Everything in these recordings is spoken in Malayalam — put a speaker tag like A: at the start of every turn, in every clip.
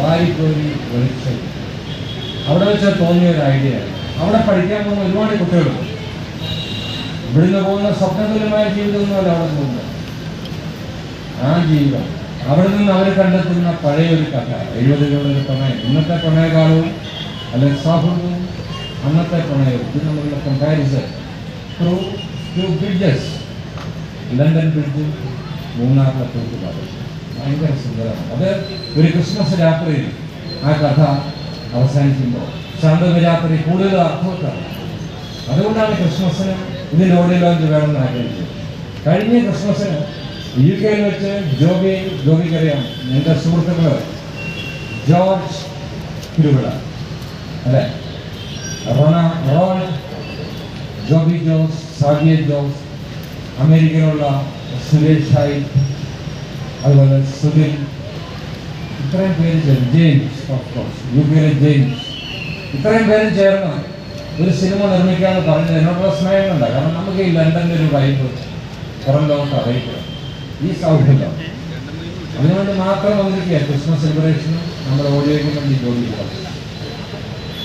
A: വാരിക്കോരി വെളിച്ചം. അവിടെ വെച്ച് തോന്നിയ ഒരു ഐഡിയ അവിടെ പഠിക്കാൻ പോകുന്ന ഒരുപാട് കുട്ടികളുണ്ട് ഇവിടുന്ന് പോകുന്ന സ്വപ്നതുല്യമായ ജീവിതമൊന്നുമല്ല അവിടെ പോകുന്നത്. ആ ജീവിതം. അവിടെ നിന്ന് അവർ കണ്ടെത്തുന്ന പഴയ ഒരു കഥ. എഴുപതുകളുടെ ഒരു പ്രണയം. ഇന്നത്തെ പ്രണയകാലവും അല്ലെങ്കിൽ സൗഹൃദവും അന്നത്തെ പ്രണയവും. ഇത് തമ്മിലുള്ള comparison through two bridges London ബ്രിഡ്ജും മൂന്നാറിലെ തൂക്കുപാടും ഭയങ്കര സുന്ദരമാണ്. അത് ഒരു ക്രിസ്മസ് രാത്രിയിൽ ആ കഥ അവസാനിക്കുമ്പോൾ ശാന്തമ രാത്രി കൂടുതൽ അർത്ഥവത്താണ്. അതുകൊണ്ടാണ് ക്രിസ്മസിന് ഇതിന് ഓഡിയോ ലോഞ്ച് വേണമെന്ന് ആഗ്രഹിച്ചത്. കഴിഞ്ഞ ക്രിസ്മസിന് യു കെയിൽ വെച്ച് ജോബി ജോബിക്കറിയാം എന്റെ സുഹൃത്തുക്കൾ ജോർജ് തിരുവിള. അല്ലേ? Rona Ron Joby Jose Sabiya Jose അമേരിക്കയിലുള്ള സുരേഷ് ഷായി അതുപോലെ സുനിൽ. ഇത്രയും പേര് ചേർന്ന് ജെയിംസ് ഓഫ് കോഴ്സ് യു പിയിലെ ജെയിംസ്. ഇത്രയും പേരും ചേർന്ന് ഒരു സിനിമ നിർമ്മിക്കാമെന്ന് പറഞ്ഞത് എന്നോടുള്ള സ്നേഹമുണ്ട്. കാരണം നമുക്ക് ഈ ലണ്ടന്റെ ഒരു വൈബ് പുറം ലോകത്ത് അറിയിക്കണം ഈ സൗഹൃദം. അതിനുവേണ്ടി മാത്രം വന്നിരിക്കുക ക്രിസ്മസ് സെലിബ്രേഷനും നമ്മുടെ ഓഡിയോയ്ക്ക് വേണ്ടി ജോലി ചെയ്യുക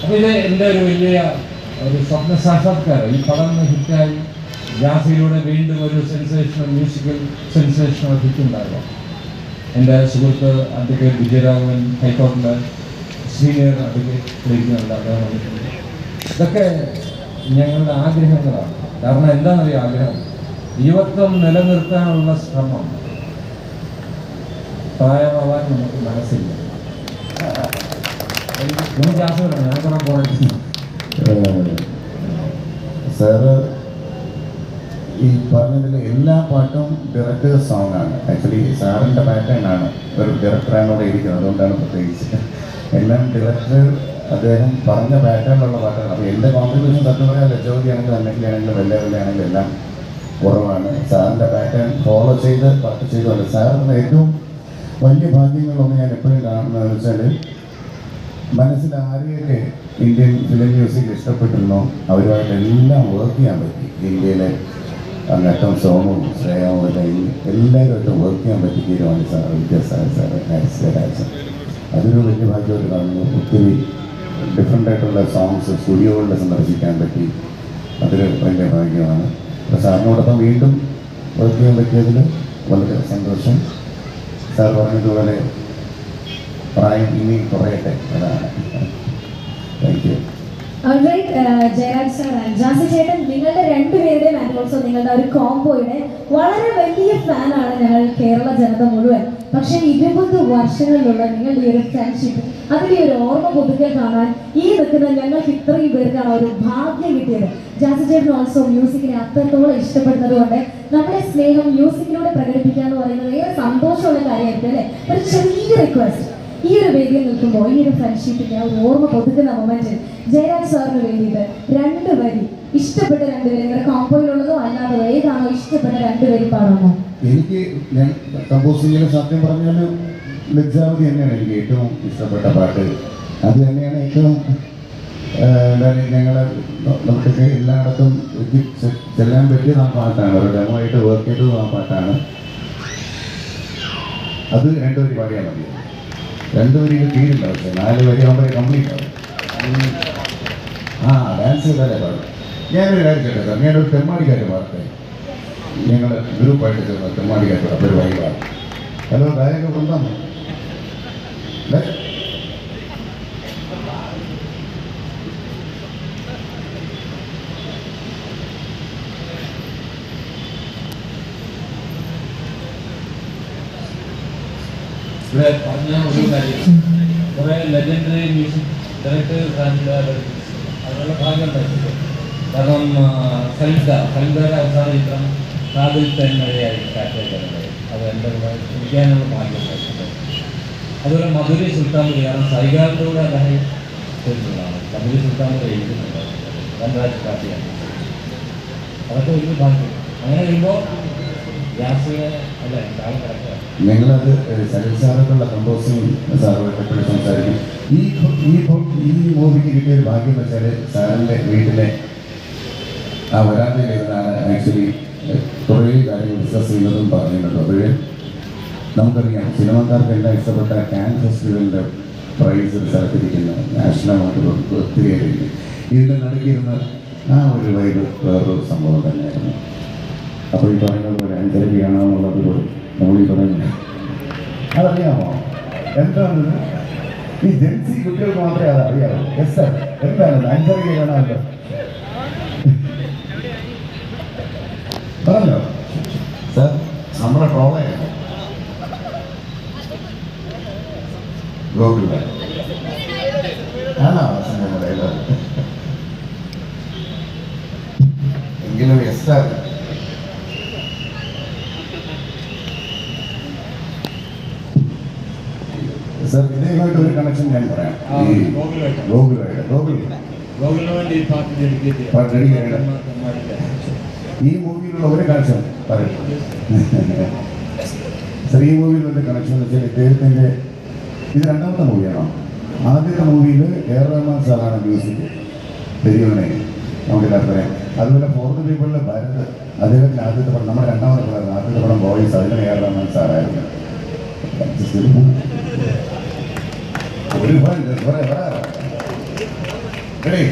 A: അപ്പോൾ ഇത് എന്റെ ഒരു വലിയ ഒരു സ്വപ്ന സാക്ഷാത്കാരം. ഈ പടം ഹിറ്റായി. ജാസിയിലൂടെ വീണ്ടും ഒരു സെൻസേഷണൽ മ്യൂസിക്കൽ സെൻസേഷണൽ ഹിറ്റ് ഉണ്ടാകുക എന്റെ സുഹൃത്ത് അഡ്വക്കേറ്റ് വിജയരാഘവൻ ഹൈക്കോടതിയുടെ സീനിയർ അഡ്വക്കേറ്റ് ലഭിക്കുന്നുണ്ട് അദ്ദേഹം വന്നിട്ടുണ്ട്. ഇതൊക്കെ ഞങ്ങളുടെ ആഗ്രഹങ്ങളാണ്. കാരണം എന്താണെന്നറിയോ ആഗ്രഹം? യുവത്വം നിലനിർത്താനുള്ള ശ്രമം. പ്രായമാവാൻ നമുക്ക് മനസ്സില്ല. എനിക്ക് വേണം ഞാൻ പറയാൻ പോയിട്ട്
B: സാറ് പറഞ്ഞതിൽ എല്ലാ പാട്ടും ഡയറക്ടേഴ്സ് സോങ് ആണ്. ആക്ച്വലി സാറിന്റെ പാറ്റേൺ ആണ്. ഒരു ഡയറക്ടറാണ് ഇവിടെ ഇരിക്കുന്നത്. അതുകൊണ്ടാണ് പ്രത്യേകിച്ച്. എല്ലാം ഡയറക്ടർ അദ്ദേഹം പറഞ്ഞ പാറ്റേണിലുള്ള പാട്ടാണ്. അപ്പോൾ എന്റെ കോൺട്രിബ്യൂഷൻ സത്യം പറയാൻ ലജോതി ആണെങ്കിൽ അല്ലെങ്കിൽ ആണെങ്കിലും വെല്ല വെല്ല ആണെങ്കിലും എല്ലാം കുറവാണ്. സാറിന്റെ പാറ്റേൺ ഫോളോ ചെയ്ത് പാട്ട് ചെയ്തുകൊണ്ട് സാറിന് ഏറ്റവും വലിയ ഭാഗ്യങ്ങളൊന്ന് ഞാൻ എപ്പോഴും കാണുന്നതെന്ന് വെച്ചാൽ മനസ്സിൽ ആരെയൊക്കെ ഇന്ത്യൻ ഫിലിം മ്യൂസിക് ഇഷ്ടപ്പെട്ടിരുന്നോ അവരുമായിട്ട് എല്ലാം വർക്ക് ചെയ്യാൻ പറ്റി. ഇന്ത്യയിലെ അങ്ങറ്റം സോമും ശ്രേയാവും ഈ എല്ലാവരുമായിട്ട് വർക്ക് ചെയ്യാൻ പറ്റി തീരുമാനിച്ച സാർ വിദ്യാസാഗർ സാർ ഹാരിസ് രാജ അതൊരു വലിയ ഭാഗ്യമായിട്ട് കാണുന്നു. ഒത്തിരി ഡിഫറെന്റ് ആയിട്ടുള്ള സോങ്സ് സ്റ്റുഡിയോകളിൽ സന്ദർശിക്കാൻ പറ്റി. അതൊരു വലിയ ഭാഗ്യമാണ്. അപ്പോൾ സാറിനോടൊപ്പം വീണ്ടും വർക്ക് ചെയ്യാൻ പറ്റിയതിൽ വളരെ സന്തോഷം. സാർ പറഞ്ഞതുപോലെ പ്രായം ഇനി കുറയട്ടെ അതാണ് thank you
C: Jayaraj sir Jassie ചേട്ടൻ നിങ്ങളുടെ രണ്ടുപേരുടെയും ആൻഡ് ഓൾസോ നിങ്ങളുടെ ഒരു കോംബോയുടെ വളരെ വലിയ ഫാനാണ് ഞങ്ങൾ കേരള ജനത മുഴുവൻ. പക്ഷേ ഇരുപത് വർഷങ്ങളിലുള്ള നിങ്ങളുടെ ഈ ഒരു ഫ്രണ്ട്ഷിപ്പ് അതിന്റെ ഒരു ഓർമ്മ പുതുക്കെ കാണാൻ ഈ നിൽക്കുന്ന ഞങ്ങൾക്ക് ഇത്രയും പേർക്കാണ് ഒരു ഭാഗ്യം കിട്ടിയത്. ജാസി ചേട്ടൻ ഓൾസോ മ്യൂസിക്കിനെ അത്രത്തോളം ഇഷ്ടപ്പെടുന്നത് കൊണ്ട് നമ്മുടെ സ്നേഹം മ്യൂസിക്കിലൂടെ പ്രകടിപ്പിക്കുക എന്ന് പറയുന്നത് ഏറെ സന്തോഷമുള്ള കാര്യമായിരിക്കും അല്ലേ? ഒരു ചെറിയ റിക്വസ്റ്റ് ഈ ഒരു വേദിയിൽ നിൽക്കുമ്പോൾ ഈ ഒരു ഫ്രണ്ട്ഷിപ്പിന്റെ ആ ഓർമ്മ പുതുക്കുന്ന മൊമെന്റിൽ ജയരാജ് സാറിന് വേണ്ടിയിട്ട് രണ്ട് വരി ഇഷ്ടപ്പെട്ട രണ്ട് വരി നിങ്ങളുടെ കോമ്പോയിലുള്ളതോ അല്ലാതെ ഏതാണോ ഇഷ്ടപ്പെട്ട രണ്ട് വരി പാടാമോ?
B: എനിക്ക് ഞാൻ കമ്പോസ് ചെയ്യുന്ന സത്യം പറഞ്ഞാൽ ലജ്ജാവതി തന്നെയാണ് എനിക്ക് ഏറ്റവും ഇഷ്ടപ്പെട്ട പാട്ട്. അത് തന്നെയാണ് ഏറ്റവും എന്താണ് ഞങ്ങളെ നമുക്കൊക്കെ എല്ലായിടത്തും ചെല്ലാൻ പറ്റിയത് ആ പാട്ടാണ്. ഒരു ഡെമോ ആയിട്ട് വർക്ക് ചെയ്തതും ആ പാട്ടാണ്. അത് രണ്ടു വരി പാടിയാൽ മതി. രണ്ടു വരിയിൽ തീരില്ല പക്ഷേ നാല് വരി ആകുമ്പോൾ കംപ്ലീറ്റ് ആവും ആ ഡാൻസ് ചെയ്താലേ പാടും. ഞാനൊരു കാര്യം കേട്ടോ ഞാനൊരു തെമ്മാടിക്കാറ്റ് പാടട്ടെ ഞങ്ങൾ ഗ്രൂപ്പായിട്ട് ചേർന്ന ഒരു വൈകാണ് ഹലോ ഗായക വൃന്ദം
A: ഇവിടെ പറഞ്ഞ ഒരു കാര്യം. കുറെ ലെജൻഡറി മ്യൂസിക് ഡയറക്ടേഴ്സ് ആൻഡ് അതിനുള്ള ഭാഗ്യം ഉണ്ടായിട്ടുണ്ട് കാരണം ആ, സലിത സലിതയുടെ അവസാന ചിത്രം കാതിൽ തന്നെയായി കാറ്റേക്കുന്നത് അത് എന്റെ കൂടെ കുടിക്കാനുള്ള ഭാഗ്യം ഉണ്ടായിട്ടുണ്ട് അതുപോലെ മധുരി സുൽത്താൻപുരി കാരണം സൈകാലത്തിലൂടെ അദ്ദേഹം ചെയ്തിട്ടുള്ളതാണ് മധുരി സുൽത്താൻപുരി എഴുതുന്നുണ്ട്. ധനരാജ് കാട്ടിയാണ് അതൊക്കെ വലിയ ഭാഗ്യം. അങ്ങനെ വരുമ്പോൾ
B: ഞങ്ങളത് സലിൽ സാറൊക്കെയുള്ള കമ്പോസിംഗ് സാറുമായിട്ട് എപ്പോഴും സംസാരിക്കും. ഈ ഈ ഈ മൂവിക്ക് കിട്ടിയ ഒരു ഭാഗ്യം എന്ന് വെച്ചാൽ വീട്ടിലെ ആ വരാന്തയിലിരുന്നാണ് ആക്ച്വലി കുറേ കാര്യങ്ങൾ ഡിസ്കസ് ചെയ്യുന്നതും പറഞ്ഞിട്ടുണ്ട് അപ്പോൾ നമുക്കറിയാം സിനിമാക്കാർക്ക് എല്ലാം ഇഷ്ടപ്പെട്ട കാൻ ഫെസ്റ്റിവലിന്റെ പ്രൈസ് സ്ഥലത്തിരിക്കുന്ന നാഷണൽ അവാർഡ് ഒത്തിരി ആയിരിക്കും ഇതിന്റെ നടുക്കിരുന്ന ആ ഒരു വൈബ് വേറൊരു സംഭവം തന്നെയായിരുന്നു. അപ്പോൾ ഈ പറയുന്നത് പോലെ അഞ്ചരയ്ക്കാണെന്നുള്ളത് നമ്മൾ ഈ പറയുന്നത് അതറിയാമോ? എന്താണ് ഈ ജെൻസി കുട്ടികൾക്ക് മാത്രമേ അത് അറിയാവൂ യെസ് സാർ എന്താണ് അഞ്ചരയ്ക്ക് കാണാമല്ലോ പറഞ്ഞോ? സാർ നമ്മുടെ ട്രോളയാണ് ഗോകുല. ആണോ? എങ്കിലും യെസ് സാർ സാർ ഇതേമായിട്ട് ഒരു കണക്ഷൻ ഞാൻ പറയാം. ഈ
A: ഗോകുലായിട്ട്.
B: ഗോകുൽ
A: ഈ
B: മൂവിയിലുള്ള ഒരു കണക്ഷൻ പറയും. സാർ ഈ മൂവിയിലുള്ള കണക്ഷൻ എന്ന് വെച്ചാൽ ഇദ്ദേഹത്തിന്റെ ഇത് രണ്ടാമത്തെ മൂവിയാണോ? ആദ്യത്തെ മൂവിയിൽ എ റഹ്മാൻ സാറാണ് മ്യൂസിക് പെരിയോനെ നമുക്കെല്ലാം പറയാം അതുപോലെ ഫോർത്ത് പീപ്പിളിലെ ഭരത് അദ്ദേഹത്തിന് ആദ്യത്തെ പടം നമ്മുടെ രണ്ടാമത്തെ പടം ആദ്യത്തെ പടം ബോയ്സ് അതിന് എ റഹ്മാൻ സാറായിരുന്നു. ഒരുപാട് കുറെ വരാറ് റെഡി